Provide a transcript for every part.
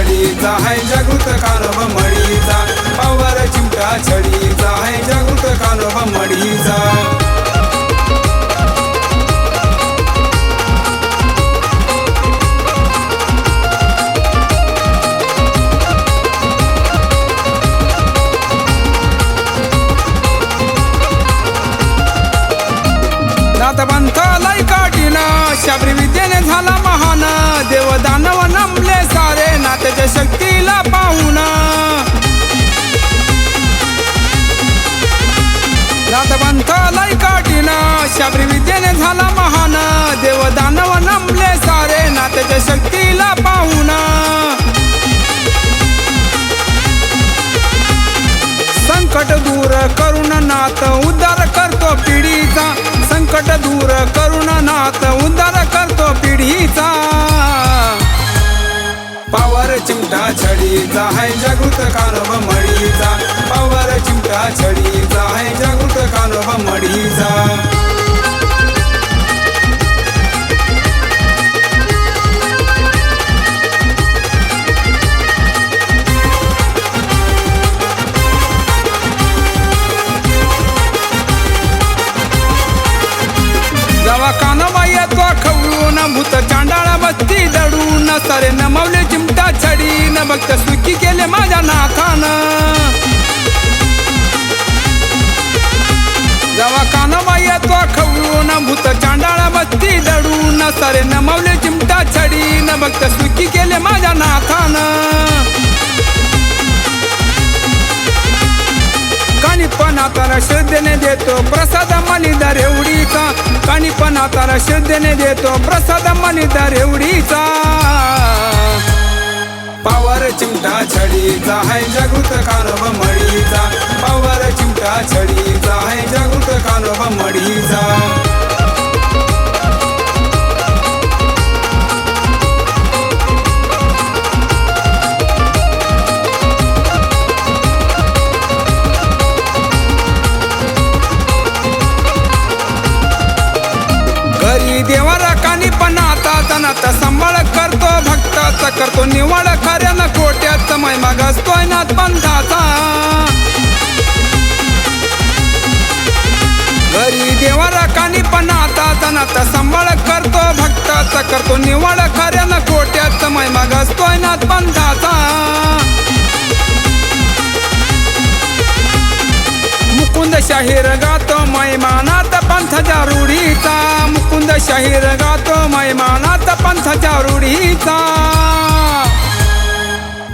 छडीचा है जागृत कानोबा मडीचा. पावर चिमटा छडीचा है जागृत कानोबा मडीचा. नाथपंथ लय काटीना शबरी विद्येने झाला महान देव शक्तीला पाहुणा. संकट दूर करुण नाथ उद्धार करतो पिढीचा. संकट दूर करुण नाथ दडून नमवले चिमटा छडीन भक्त सुखी केले माझ्या नाथान जवा कानोबा येतो खवळून भूत चांडाळा बत्ती दडून. सारे नमवले चिमटा छडीन भक्त सुखी केले माझ्या नाथान काणी तारा हाताला श्रद्धेने देतो प्रसाद मलिदार एवढीचा. काणी तारा हाताला श्रद्धेने देतो प्रसाद मलिदार एवढीचा. देवा राखानी कानी पण आता तनात सांभाळ करतो भक्ताचा करतो निवड खऱ्यानं कोट्यात मय मग असतोय नाथ पंथाचा घरी देवा कानी पण आता तनात सांभाळ करतो भक्ताचा करतो निवड खऱ्यानं कोट्यात मय मग असतोय नाथ पंथाचा मुकुंद शाहीर गातो मैमानात पंथ रूढीचा शाहीर गातो मैमानात पंथाच्या रूढीचा.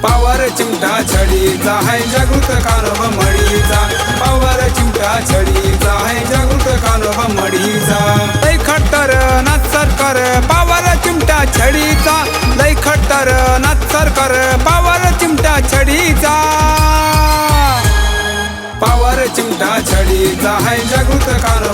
पावर चिमटा छडीचा है जागृत कानव मडीचा. पावर चिमटा छडीचा है जागृत कानव मडीचा. लय खट्टर नाचर कर पावर चिमटा छडीचा. लय खट्टर नाचर कर पावर चिमटा छडीचा. पावर चिमटा छडीचा है जागृत कानव